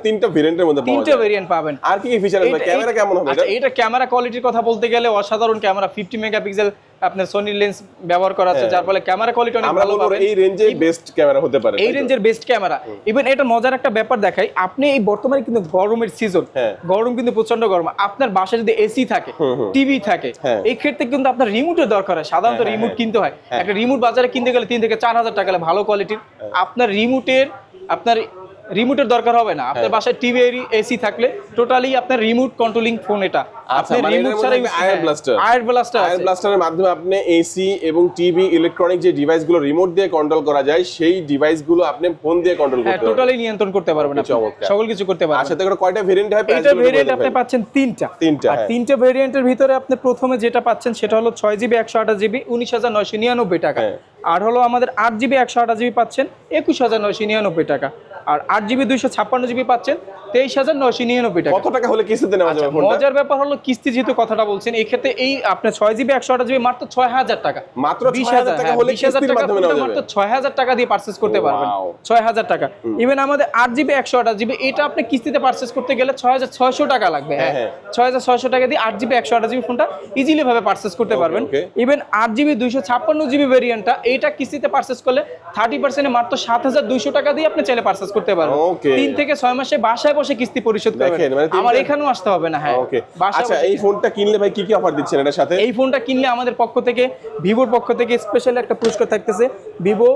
তিনটা ভেরিয়েন্টের মধ্যে তিনটে ভেরিয়েন্ট পাবেন। আর কি ফিচার ক্যামেরা কেমন হবে? এটা ক্যামেরা কোয়ালিটির কথা বলতে গেলে অসাধারণ ক্যামেরা ফিফটি মেগাপিক্সেল আপনার সোনি লেন্স ব্যবহার করা আছে হ্যাঁ। যার ফলে ক্যামেরা কোয়ালিটি অনেক ভালো পাবেন এই রেঞ্জে বেস্ট ক্যামেরা হতে পারে এই রেঞ্জের বেস্ট ক্যামেরা ইভেন এটা মজার একটা ব্যাপার দেখাই আপনি এই বর্তমানে কিন্তু গরমের সিজন হ্যাঁ। গরম কিন্তু প্রচণ্ড গরম আপনার বাসায় যদি এসি থাকে টিভি থাকে হ্যাঁ। এই ক্ষেত্রে কিন্তু আপনার রিমোটের দরকার হয় সাধারণত রিমোট। কিনতে হয় একটা রিমোট বাজারে কিনতে গেলে তিন থেকে চার হাজার টাকা লাগে ভালো কোয়ালিটির। আপনার রিমোটের আপনার রিমোটের দরকার হবে না। হ্যাঁ। আপনার বাসায় টিভি এসি থাকলে টোটালি আপনার রিমোট কন্ট্রোলিং ফোন এটা। আচ্ছা, মানে এটার মধ্যে একটা air আয়ার ব্লাস্টার ফায়ার ব্লাস্টারের মাধ্যমে আপনি এসি এবং টিভি ইলেকট্রনিক যে ডিভাইসগুলো রিমোট দিয়ে কন্ট্রোল করা যায় সেই ডিভাইসগুলো আপনি ফোন দিয়ে কন্ট্রোল হ্যাঁ করতে পারবেন। টোটালি নিয়ন্ত্রণ করতে পারবেন আপনি। সকল কিছু করতে পারবেন। সাথে করে কয়টা ভেরিয়েন্ট হয় এটা ভেরিয়েন্ট আপনি পাচ্ছেন তিনটা। তিনটা, আর হ্যাঁ। তিনটা ভেরিয়েন্টের ভিতরে আপনি প্রথমে যেটা পাচ্ছেন সেটা হলো ছয় জিবি একশো আঠাশ জিবি উনিশ হাজার নয়শো নিরানব্বই টাকা। হ্যাঁ। আর হলো আমাদের আট জিবি একশো আঠাশ জিবি পাচ্ছেন একুশ হাজার নয়শো নিরানব্বই টাকা। আর আট জিবি দুইশো ছাপ্পান্ন জিবি পাচ্ছেন। তেইশ হাজার নয়শো নিরানব্বই টাকা। কত টাকা হলে কিস্তিতে নেওয়া যাবে আচ্ছা, মজার ব্যাপার হলো কিস্তি যেহেতু কথাটা বলছেন এই ক্ষেত্রে এই আপনার ছয় জিবি একশো আঠাশ জিবি মাত্র ছয় হাজার টাকা। মাত্র বিশ 6,000 টাকা হ্যাঁ, হলে হাজার কিস্তির টাকা মাধ্যমে নেওয়া মাত্র ছয় হাজার টাকা দিয়ে পারচেস করতে পারবেন। ছয় হাজার টাকা। ইভেন আমাদের আট জিবি একশো আঠাশ জিবি এটা আপনি কিস্তিতে পারচেস করতে গেলে ছয় হাজার ছয়শো টাকা লাগবে হ্যাঁ? হ্যাঁ। ছয় হাজার ছয়শো টাকা দিয়ে আট জিবি একশো আঠাশ জিবি ফোনটা ইজিলি ভাবে পারচেস করতে পারবেন। ইভেন আট জিবি দুইশো ছাপ্পান্ন জিবি ভেরিয়েন্টটা এইটা কিস্তিতে পারচেস করলে থার্টি পার্সেন্টে মাত্র সাত হাজার দুইশো টাকা দিয়ে আপনি চাইলে পারচেস করতে পারবেন। তিন থেকে ছয় মাসে বাসায় বসে কিস্তি পরিশোধ করবেন। মানে আমার এখানেও আসতে হবে না হ্যাঁ। ওকে। আচ্ছা এই ফোনটা কিনলে ভাই কি কি অফার দিচ্ছেন এটার সাথে? এই ফোনটা কিনলে আমাদের পক্ষ থেকে ভিভোর পক্ষ থেকে স্পেশাল একটা পুরস্কার থাকতেছে। ভিভো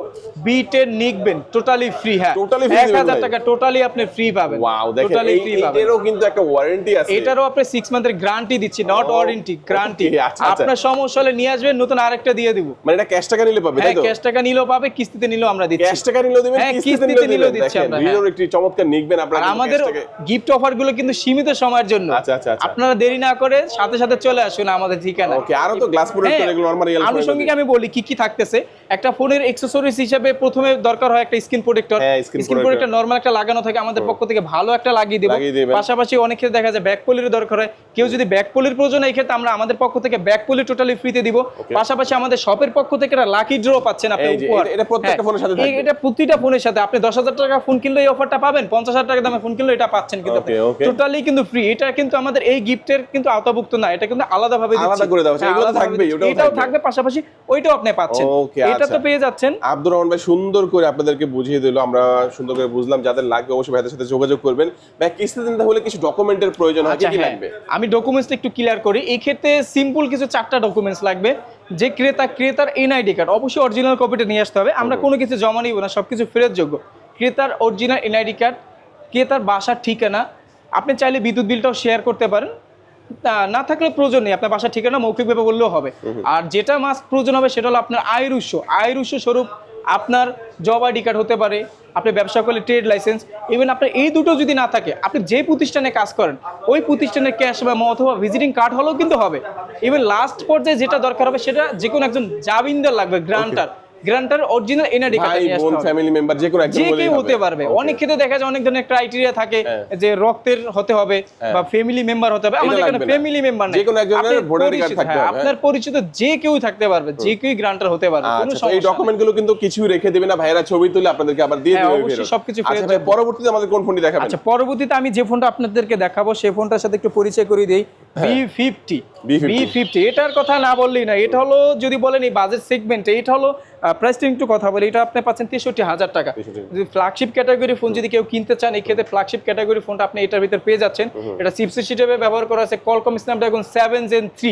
বি টেন নিকবেন টোটালি ফ্রি হ্যাঁ। Free এক হাজার টাকা টোটালি আপনি ফ্রি পাবেন। ওয়াও দেখেন টোটালি ফ্রি পাবেন। এটারও কিন্তু একটা ওয়ারেন্টি আছে। এটারও আপনি সিক্স মান্থের গ্যারান্টি দিচ্ছি নট ওয়ারেন্টি গ্যারান্টি। আপনার সমস্যা হলে নিয়ে আসবেন নতুন আরেকটা দিয়ে দিব। মানে এটা ক্যাশ টাকা নিলে পাবে হ্যাঁ তাই তো? ক্যাশ টাকা নিলেও পাবে কিস্তিতে নিলেও আমরা দিচ্ছি। ক্যাশ টাকা নিলেও দিবেন হ্যাঁ, কিস্তিতে নিলেও দিচ্ছি আমরা, ভিডিওর একটি চমৎকার নিকবেন আপনারা আমাদের টাকা- গিফট অফারগুলো কিন্তু সীমিত সময়ের জন্য। আচ্ছা, আচ্ছা, আচ্ছা। আপনারা দেরি না করে সাথে সাথে চলে আসুন আমাদের ঠিকানা। ওকে আরও তো গ্লাস প্রোডাক্ট হ্যাঁ, এগুলো নরমাল আনুষঙ্গিক আমি বলি কি কি থাকতেছে। একটা ফোনের এক্সেসরিজ হিসেবে প্রথমে দরকার হয় একটা স্ক্রিন প্রোটেক্টর হ্যাঁ, স্ক্রিন প্রোটেক্টর নরমাল একটা লাগানো থাকে আমাদের পক্ষ থেকে ভালো একটা লাগিয়ে দেব। পাশাপাশি অনেক ক্ষেত্রে দেখা যায় ব্যাক পলির দরকার হয়। কেউ যদি ব্যাক পলির প্রয়োজন এই ক্ষেত্রে আমরা আমাদের পক্ষ থেকে ব্যাক পলি টোটালি ফ্রিতে দিব। পাশাপাশি আমাদের শপের পক্ষ থেকে একটা লাকি ড্র পাচ্ছেন আপনি উপহার। এটা- প্রত্যেকটা হ্যাঁ, ফোনের সাথে এই- এটা প্রতিটা ফোনের সাথে। আপনি দশ হাজার টাকা ফোন কিনলে এই অফারটা পাবেন পঞ্চাশ হাজার টাকা দামে ফোন কিনলে এটা পাচ্ছেন কিন্তু. টোটালি কিন্তু ফ্রি এটা কিন্তু আমাদের এই গিফটের কিন্তু আওতাভুক্ত না এটা কিন্তু আলাদাভাবে দিচ্ছি। আলাদা করে দেওয়া হচ্ছে। হ্যাঁ, এগুলো তো আলাদাভাবে দিচ্ছি। ওটাও এটাও থাকবে। থাকবে পাশাপাশি ওইটাও আপনি পাচ্ছেন এটা তো আচ্ছা। পেয়ে যাচ্ছেন আব্দুর রহমান ভাই সুন্দর করে আপনাদেরকে বুঝিয়ে দিল আমরা সুন্দর করে বুঝলাম যাদের লাগবে অবশ্যই ভাইদের সাথে যোগাযোগ করবেন ভাই কিস্তিতে নিতে হলে কিছু ডকুমেন্টের প্রয়োজন হয় কি আচ্ছা হ্যাঁ, লাগবে আমি ডকুমেন্টসটা একটু ক্লিয়ার করি এই ক্ষেত্রে সিম্পল কিছু চারটা ডকুমেন্টস লাগবে যে ক্রেতা ক্রেতার এনআইডি কার্ড অবশ্যই অরিজিনাল কপিটা নিয়ে আসতে হবে আমরা কোনো কিছু জমা নিব না সবকিছু ফেরত যোগ্য ক্রেতার অরিজিনাল এনআইডি কার্ড ক্রেতার বাসার ঠিকানা আপনি চাইলে বিদ্যুৎ বিলটাও শেয়ার করতে পারেন। না থাকলে প্রয়োজন নেই আপনার বাসার ঠিকানা মৌখিকভাবে বললেও হবে। আর যেটা মাস প্রয়োজন হবে সেটা হলো আপনার আয়ের উৎস। আয়ের উৎস স্বরূপ আপনার জব আইডি কার্ড হতে পারে আপনি ব্যবসা করলে ট্রেড লাইসেন্স ইভেন আপনার এই দুটো যদি না থাকে আপনি যে প্রতিষ্ঠানে কাজ করেন ওই প্রতিষ্ঠানের ক্যাশ বা অথবা ভিজিটিং কার্ড হলেও কিন্তু হবে। ইভেন লাস্ট পর্যায়ে যেটা দরকার হবে সেটা যে কোনো একজন জামিনদার লাগবে গ্রান্টার গ্রান্টার অরিজিনাল এনআইডি ভাই কার্ড বোন ফ্যামিলি মেম্বার যে কোনো একজন যে হতে পারবে। অনেক ক্ষেত্রে দেখা যায় অনেক ধরনের ক্রাইটেরিয়া থাকে হ্যাঁ। যে রক্তের হতে হবে বা ফ্যামিলি মেম্বার হতে হবে। আমাদের এখানে ফ্যামিলি মেম্বার যে কোনো একজনের card পরিচিত, থাকতে হ্যাঁ, হবে, আপনার পরিচিত যে কেউ থাকতে পারবে যে কেউ গ্রান্টার হতে পারবে কোনো আচ্ছা এই সমস্যা ডকুমেন্টগুলো কিন্তু কিছু রেখে দিবে না। ভাইয়েরা ছবি তুলে আপনাদেরকে আবার দিয়ে হ্যাঁ, দিবে অবশ্যই সবকিছু আচ্ছা। পরবর্তীতে আমাদের কোন ফোনটি দেখাবেন? আচ্ছা পরবর্তীতে আমি যে ফোনটা আপনাদেরকে দেখাবো সেই ফোনটার সাথে একটু পরিচয় করে দিই। B fifty B50 B fifty এটার কথা না বললেই না এটা হলো যদি বলেন এই বাজেট সেগমেন্টে এটা হলো প্রাইসটা একটু কথা বলি এটা আপনি পাচ্ছেন তেষট্টি হাজার টাকা। যদি ফ্ল্যাগশিপ ক্যাটাগরি ফোন যদি কেউ কিনতে চান এই ক্ষেত্রে ফ্ল্যাগশিপ ক্যাটাগরি ফোনটা আপনি এটার ভিতরে পেয়ে যাচ্ছেন। এটা চিপসেট হিসেবে ব্যবহার করা আছে Qualcomm Snapdragon seven gen three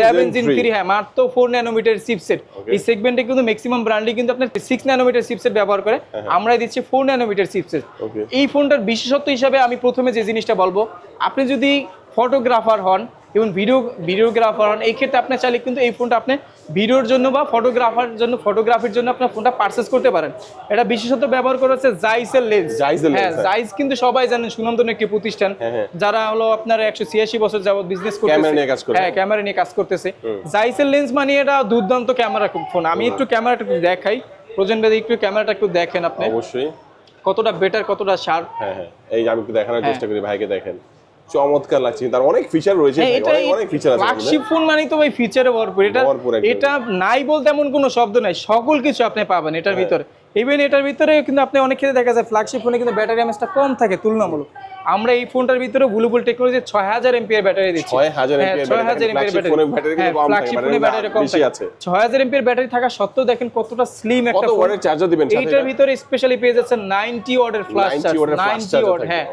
seven gen three হ্যাঁ মাত্র ফোর ন্যানোমিটার চিপসেট এই সেগমেন্টে কিন্তু ম্যাক্সিমাম ব্র্যান্ডই কিন্তু আপনার সিক্স ন্যানোমিটার চিপসেট ব্যবহার করে। আমরাই দিচ্ছি ফোর ন্যানোমিটার চিপসেট Okay. এই ফোনটার বিশেষত্ব হিসাবে আমি প্রথমে যে জিনিসটা বলব আপনি যদি ফটোগ্রাফার হন এবং ভিডিও ভিডিওগ্রাফার হন এই ক্ষেত্রে আপনি চাইলে কিন্তু এই ফোনটা আপনি ভিডিওর জন্য বা ফটোগ্রাফার জন্য ফটোগ্রাফির জন্য আপনার ফোনটা পারচেস করতে পারেন। এটা বিশেষত ব্যবহার করা হচ্ছে জাইসের লেন্স হ্যাঁ হ্যাঁ। জাইস কিন্তু সবাই জানেন সুনন্দন একটি প্রতিষ্ঠান। হ্যাঁ, হ্যাঁ। যারা হলো আপনার একশো ছিয়াশি বছর যাবত বিজনেস করতেছে। কাজ করে। হ্যাঁ ক্যামেরা নিয়ে কাজ করতেছে। জাইসের লেন্স মানে এটা দুর্দান্ত ক্যামেরা ফোন আমি একটু ক্যামেরাটা একটু দেখাই। প্রয়োজন বেদে একটু ক্যামেরাটা একটু দেখেন আপনি। অবশ্যই। কতটা বেটার কতটা শার্প হ্যাঁ হ্যাঁ। এই যে আমি একটু দেখানোর হ্যাঁ। চেষ্টা করি ভাইকে দেখেন। চমৎকার লাগছে তার অনেক ফিচার রয়েছে হ্যাঁ, এটা অনেক ফিচার আছে ফ্ল্যাগশিপ ফোন মানেই তো ভাই ফিচারে ভরপুর। এটা এটা নাই বলতে এমন কোনো শব্দ নাই সকল কিছু আপনি পাবেন হ্যাঁ। এটার ভিতরে। ইভেন এটার ভিতরে কিন্তু আপনি অনেক ক্ষেত্রে দেখা যায় ফ্ল্যাগশিপ ফোনে কিন্তু ব্যাটারি এমএসটা কম থাকে তুলনামূলক। আমরা এই ফোনটার ভিতরে বুলুবুল টেকনোলজি ছয় হাজার এমপিয়ার ব্যাটারি দিচ্ছি। 6000 হ্যাঁ, ampere 6000 battery, ampere flagship phone কিন্তু কম আছে। 6000 এমপিয়ার ব্যাটারি থাকা সত্ত্বেও দেখেন কতটা স্লিম একটা ফোন চার্জার দিবেন এইটার ভিতরে স্পেশালি পেয়ে যাচ্ছেন 90 ওয়াটের ফ্ল্যাশ 90 চার্জ watt-এর 90 ওয়াট হ্যাঁ.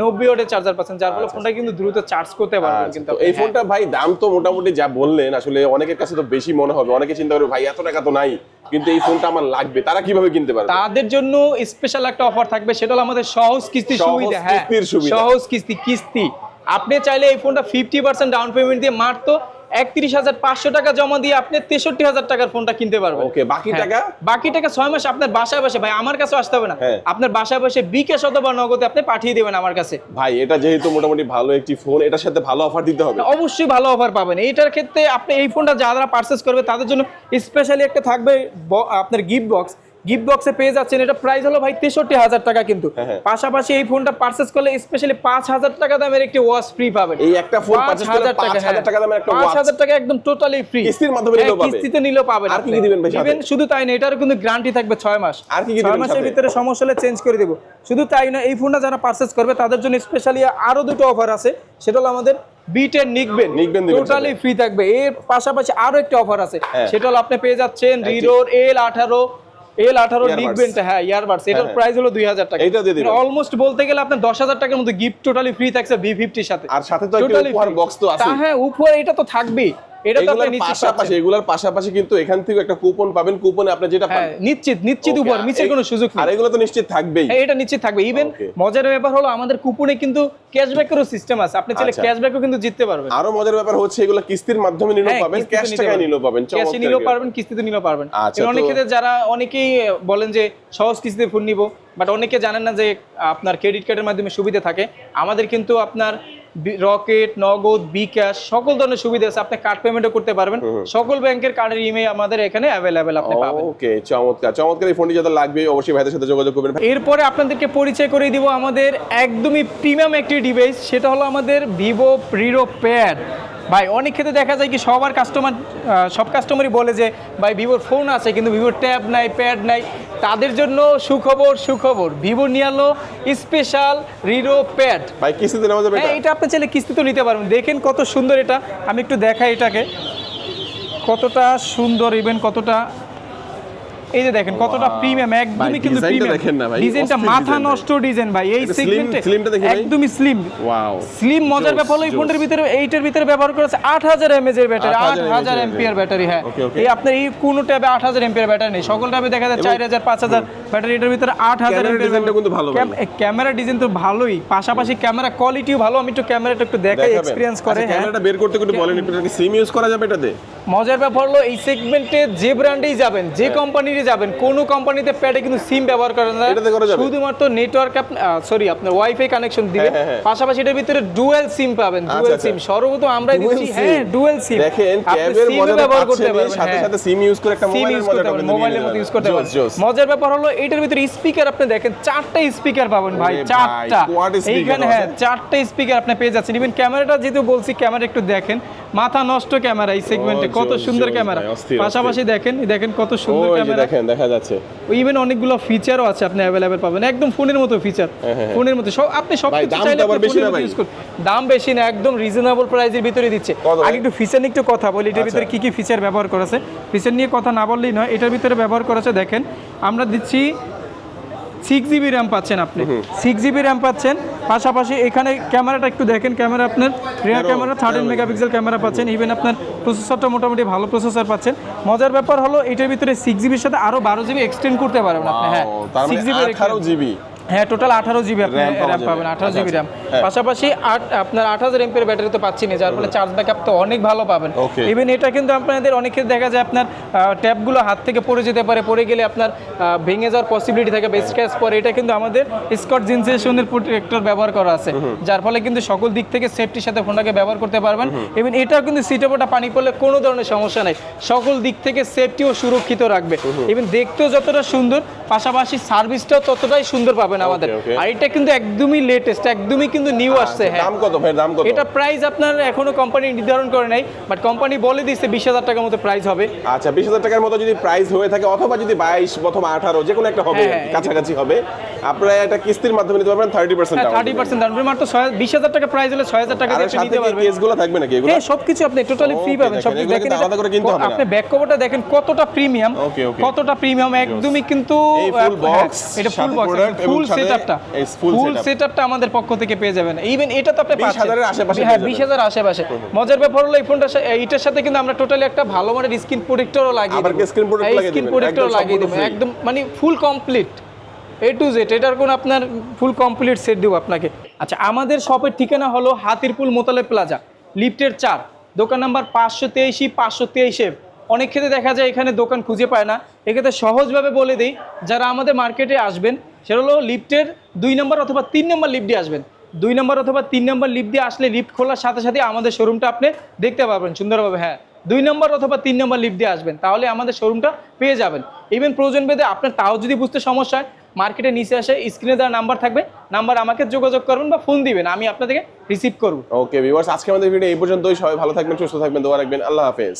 90 ওয়াটের চার্জার পাচ্ছেন যার ফলে ফোনটা কিন্তু দ্রুত চার্জ করতে পারবেন আচ্ছা, কিন্তু এই হ্যাঁ। ফোনটা ভাই দাম তো মোটামুটি যা বললেন আসলে অনেকের কাছে তো বেশি মনে হবে অনেকে চিন্তা করবে ভাই এত টাকা তো নাই। কিন্তু এই ফোনটা আমার লাগবে। তারা কীভাবে কিনতে পারবে? তাদের জন্য স্পেশাল একটা অফার থাকবে সেটা হলো আমাদের সহজ কিস্তি সুবিধা হ্যাঁ। সহজ কিস্তি কিস্তি। আপনি চাইলে এই ফোনটা ফিফটি পার্সেন্ট ডাউন পেমেন্ট দিয়ে মারতো একত্রিশ হাজার পাঁচশো টাকা জমা দিয়ে আপনি তেষট্টি হাজার টাকার ফোনটা কিনতে পারবেন। ওকে বাকি হ্যাঁ, টাকা? বাকি টাকা ছয় মাস আপনার বাসায় বসে ভাই আমার কাছে আসতে হবে না। হ্যাঁ। আপনার বাসায় বসে বিকাশ অথবা নগদে আপনি পাঠিয়ে দেবেন আমার কাছে। ভাই এটা যেহেতু মোটামুটি ভালো একটি ফোন এটার সাথে ভালো অফার দিতে হবে। অবশ্যই ভালো অফার পাবেন। এইটার ক্ষেত্রে আপনি এই ফোনটা যারা পারচেস করবে তাদের জন্য স্পেশালি একটা থাকবে আপনার গিফট বক্স গিফট বক্সে পেয়ে যাচ্ছেন। এটা প্রাইস হলো ভাই তেষট্টি হাজার টাকা কিন্তু। হ্যাঁ, হ্যাঁ। পাশাপাশি এই ফোনটা পারচেস করলে স্পেশালি পাঁচ হাজার টাকা দামের একটি ওয়াচ ফ্রি পাবেন। এই একটা ফোন পাঁচ হাজার টাকা টাকা দামের একটা পাঁচ হাজার টাকা একদম টোটালি ফ্রি কিস্তির মাধ্যমে নিলেও। কিস্তিতে নিলেও পাবেন। আর কি। দিবেন ভাই দিবেন শুধু তাই না কিন্তু গ্যারান্টি থাকবে মাস। আর কি মাসের ভিতরে সমস্যা হলে চেঞ্জ করে দেবো। শুধু তাই না এই ফোনটা যারা পারচেস করবে তাদের জন্য স্পেশালি আরও দুটো অফার আছে। সেটা হলো আমাদের বিটের নিকবেন নিকবেন টোটালি ফ্রি থাকবে। এর পাশাপাশি আরও একটা অফার আছে। হ্যাঁ। সেটা হলো আপনি পেয়ে যাচ্ছেন রিডোর এল আঠারো এল আঠারো লিখবেনটা হ্যাঁ ইয়ারবাডস এটার হ্যাঁ। প্রাইস হলো দুই হাজার টাকা। এটা দিয়ে দিবেন। অলমোস্ট বলতে গেলে আপনার দশ হাজার টাকার মতো গিফট টোটালি ফ্রি থাকছে ভি ফিফটির সাথে। আর সাথে তো একটা উপহার বক্স তো আছে হ্যাঁ উপহার এটা তো থাকবেই। এটা তো আপনি পাশাপাশি পাচ্ছেন। পাশাপাশি কিন্তু এখান থেকে একটা কুপন পাবেন। কুপনে আপনি যেটা পান হ্যাঁ নিশ্চিত নিশ্চিত Okay, উপহার আর মিছের এই- কোনো সুযোগ নেই। আর এগুলো তো নিশ্চিত থাকবেই। হ্যাঁ, এটা নিশ্চিত থাকবে। ইভেন মজার ব্যাপার হলো আমাদের কুপনে কিন্তু ক্যাশব্যাকেরও সিস্টেম আছে। আপনি চাইলে আচ্ছা। ক্যাশব্যাকও কিন্তু জিততে পারবেন। আরও মজার ব্যাপার হচ্ছে এগুলো কিস্তির মাধ্যমে নিলেও হ্যাঁ, পাবেন ক্যাশ টাকায় নিলেও পাবেন ক্যাশে নিলেও পারবেন কিস্তিতে নিলেও পারবেন। আচ্ছা, অনেক ক্ষেত্রে যারা অনেকেই বলেন যে সহজ কিস্তিতে ফোন নিব বাট অনেকে জানেন না যে আপনার ক্রেডিট কার্ডের মাধ্যমে সুবিধা থাকে। আমাদের কিন্তু আপনার রকেট নগদ বিকাশ সকল ধরনের সুবিধা আছে। আপনি কার্ড পেমেন্টও করতে পারবেন। সকল ব্যাংকের কার্ডের ইমেই আমাদের এখানে অ্যাভেলেবেল আপনি পাবেন। ওকে চমৎকার। চমৎকার এই ফোনটি যাদের লাগবে অবশ্যই ভাইদের সাথে যোগাযোগ করবেন। এরপরে আপনাদেরকে পরিচয় করে দিব আমাদের একদমই প্রিমিয়াম একটি ডিভাইস সেটা হলো আমাদের ভিভো প্রিরো প্যাড ভাই অনেক ক্ষেত্রে দেখা যায় কি সবার কাস্টমার সব কাস্টমারই বলে যে ভাই ভিভোর ফোন আছে কিন্তু ভিভোর ট্যাব নাই প্যাড নাই। তাদের জন্য সুখবর সুখবর। ভিভো নিয়ে আলো স্পেশাল রিরো প্যাড ভাই কিস্তিতে নেওয়া যাবে হ্যাঁ এটা? এটা আপনি চাইলে কিস্তিতে নিতে পারবেন। দেখেন কত সুন্দর এটা। আমি একটু দেখাই এটাকে। কতটা সুন্দর ইভেন কতটা এই যে দেখেন কতটা প্রিমিয়াম একদমই কিন্তু প্রিমিয়াম দেখেন না ভাই, ডিজাইনটা মাথা নষ্ট ডিজাইন ভাই এই সেগমেন্টে slimটা দেখি ভাই। একদমই স্লিম ওয়াও স্লিম মজার ব্যাপার হলো এই jokes। ভিতরে এইটার ভিতরে ব্যবহার করেছে আট হাজার এমএজ এর ব্যাটারি 8000 হাজার mAh এমপিয়ার ব্যাটারি হ্যাঁ. এই আপনার এই কোনো ট্যাবে আট হাজার এমপিয়ার ব্যাটারি নেই। সকল ট্যাবে দেখা যায় চার হাজার পাঁচ হাজার ব্যাটারি এটার ভিতরে আট হাজার Camera design টা কিন্তু ভালো। ক্যামেরা ডিজাইন তো ভালোই পাশাপাশি ক্যামেরা কোয়ালিটিও ভালো। আমি একটু ক্যামেরাটা একটু দেখাই এক্সপিরিয়েন্স করে হ্যাঁ। ক্যামেরাটা বের করতে একটু বলেন একটু কি সিম ইউজ করা যাবে এটাতে? মজার ব্যাপার হলো এই সেগমেন্টে যে ব্র্যান্ডেই যাবেন যে হ্যাঁ। কোম্পানিতে যাবেন কোনো কোম্পানিতে প্যাডে কিন্তু সিম ব্যবহার করা যায়? শুধুমাত্র নেটওয়ার্ক সরি আপনার ওয়াইফাই কানেকশন দিবেন। হ্যাঁ, হ্যাঁ। পাশাপাশি এটার ভিতরে ডুয়েল সিম পাবেন ডুয়েল। সিম আমরাই Dual দিচ্ছি হ্যাঁ ডুয়েল সিম দেখেন ক্যাবের মজা ব্যবহার করতে পারবেন সাথে হ্যাঁ। সাথে সিম ইউজ করে একটা মোবাইলের মজা পারবেন মোবাইলের মতো ইউজ করতে পারবেন মজার ব্যাপার হলো এটার ভিতরে স্পিকার আপনি দেখেন চারটা স্পিকার পাবেন ভাই চারটা। এইখানে হ্যাঁ চারটা স্পিকার আপনি পেয়ে যাচ্ছেন। ইভেন ক্যামেরাটা যেহেতু বলছি ক্যামেরা একটু দেখেন। মাথা নষ্ট ক্যামেরা এই সেগমেন্টে কত সুন্দর ক্যামেরা। পাশাপাশি দেখেন দেখেন কত সুন্দর ক্যামেরা। দেখেন দেখা যাচ্ছে। ইভেন অনেকগুলো ফিচারও আছে আপনি অ্যাভেলেবেল পাবেন। একদম ফোনের মতো ফিচার ফোনের মতো। সব আপনি সব হ্যাঁ, কিছু দাম চাইলে? ইউজ করুন। দাম বেশি না একদম রিজনেবল প্রাইসের ভিতরে দিচ্ছে। আগে একটু ফিচার নিয়ে একটু কথা বলি এটার ভিতরে কি কি ফিচার ব্যবহার করেছে ফিচার নিয়ে কথা না বললেই নয় এটার ভিতরে ব্যবহার করেছে দেখেন। আমরা দিচ্ছি সিক্স জিবি র্যাম পাচ্ছেন আপনি। সিক্স জিবি র্যাম পাচ্ছেন। পাশাপাশি এখানে ক্যামেরাটা একটু দেখেন ক্যামেরা আপনার rear camera thirteen megapixel camera পাচ্ছেন। ইভেন আপনার প্রসেসরটা মোটামুটি ভালো প্রসেসর পাচ্ছেন। মজার ব্যাপার হলো এটার ভিতরে সিক্স জিবির সাথে আরও বারো জিবি এক্সটেন্ড করতে পারবেন আপনি হ্যাঁ। সিক্স জিবি জিবি হ্যাঁ টোটাল আঠারো জিবি আপনি র্যাম। পাবেন আঠারো জিবি আচ্ছা, র্যাম হ্যাঁ। পাশাপাশি আট আপনার আট হাজার এমপের ব্যাটারি তো পাচ্ছি না যার ফলে চার্জ ব্যাকআপ তো অনেক ভালো পাবেন। ইভেন এটা কিন্তু আপনাদের অনেক ক্ষেত্রে দেখা যায় আপনার ট্যাবগুলো হাত থেকে পড়ে যেতে পারে পড়ে গেলে আপনার ভেঙে যাওয়ার পসিবিলিটি থাকে বেস্ট ক্যাশ পরে। এটা কিন্তু আমাদের স্কট জিনসেশনের প্রোটেক্টর ব্যবহার করা আছে। যার ফলে কিন্তু সকল দিক থেকে সেফটির সাথে ফোনটাকে ব্যবহার করতে পারবেন। ইভেন এটাও কিন্তু সিটে পোটা পানি পড়লে কোনো ধরনের সমস্যা নেই। সকল দিক থেকে সেফটিও সুরক্ষিত রাখবে। ইভেন দেখতেও যতটা সুন্দর পাশাপাশি সার্ভিসটাও ততটাই সুন্দর পাবেন। আমাদের। আর এটা কিন্তু একদমই লেটেস্ট একদমই কিন্তু নিউ আসছে হ্যাঁ। দাম কত ভাই দাম কত? এটা প্রাইস আপনার এখনও কোম্পানি নির্ধারণ করে নাই বাট কোম্পানি বলে দিচ্ছে বিশ হাজার টাকার মতো প্রাইস হবে। আচ্ছা বিশ হাজার টাকার মতো যদি প্রাইস হয়ে থাকে অথবা যদি বাইশ অথবা আঠারো যে কোনো একটা হবে হ্যাঁ, হ্যাঁ, কাছাকাছি হবে আপনারা এটা কিস্তির মাধ্যমে নিতে পারবেন থার্টি পার্সেন্ট হ্যাঁ থার্টি পার্সেন্ট দাম মাত্র বিশ হাজার টাকা প্রাইস হলে ছয় হাজার টাকা দিয়ে নিতে পারবেন। কেসগুলো থাকবে নাকি এগুলো? হ্যাঁ সবকিছু আপনি টোটালি ফ্রি পাবেন সবকিছু এগুলো দেখেন আলাদা করে কিনতে হবে। আপনি ব্যাক কভারটা দেখেন কতটা প্রিমিয়াম. কতটা প্রিমিয়াম একদমই কিন্তু এই হ্যাঁ, box, এটা ফুল বক্স ফুল সেটআপটা ফুল সেটআপটা আমাদের পক্ষ থেকে পেয়ে যাবেন। ইভেন এটা তো আপনি 20,000 এর আশেপাশে হ্যাঁ পেয়ে বিশ যাবেন। হাজার আশেপাশে। মজার ব্যাপার হলো এই ফোনটা এটার সাথে কিন্তু আমরা টোটালি একটা ভালো মানের স্ক্রিন প্রোটেক্টরও লাগিয়ে আবার screen protect লাগিয়ে স্ক্রিন? প্রোটেক্টর লাগিয়ে একদম মানে full complete A to Z এটার কোনো আপনার ফুল কমপ্লিট সেট দেবো আপনাকে। আচ্ছা আমাদের শপের ঠিকানা হলো হাতিরপুল মোতালে প্লাজা লিফটের চার। দোকান নাম্বার পাঁচশো তেইশি পাঁচশো তেইশে অনেক ক্ষেত্রে দেখা যায় এখানে দোকান খুঁজে পায় না। এক্ষেত্রে সহজভাবে বলে দিই যারা আমাদের মার্কেটে আসবেন সেটা হলো লিফটের দুই নম্বর অথবা তিন নম্বর লিফট দিয়ে আসবেন। দুই নম্বর অথবা তিন নম্বর লিফট দিয়ে আসলে লিফট খোলার সাথে সাথে আমাদের শোরুমটা আপনি দেখতে পাবেন সুন্দরভাবে হ্যাঁ। দুই নম্বর অথবা তিন নম্বর লিফট দিয়ে আসবেন, তাহলে আমাদের শোরুমটা পেয়ে যাবেন। ইভেন প্রয়োজন ভেদে আপনার তাও যদি বুঝতে সমস্যা হয় মার্কেটে নিচে আসে স্ক্রিনে দেওয়া নাম্বার থাকবে নাম্বার আমাকে যোগাযোগ করবেন বা ফোন দিবেন, আমি আপনাদেরকে রিসিভ করব। ওকে ভিউয়ার্স আজকে আমাদের ভিডিও এই পর্যন্তই। সবাই ভালো থাকবেন, সুস্থ থাকবেন, দোয়া রাখবেন। আল্লাহ হাফেজ।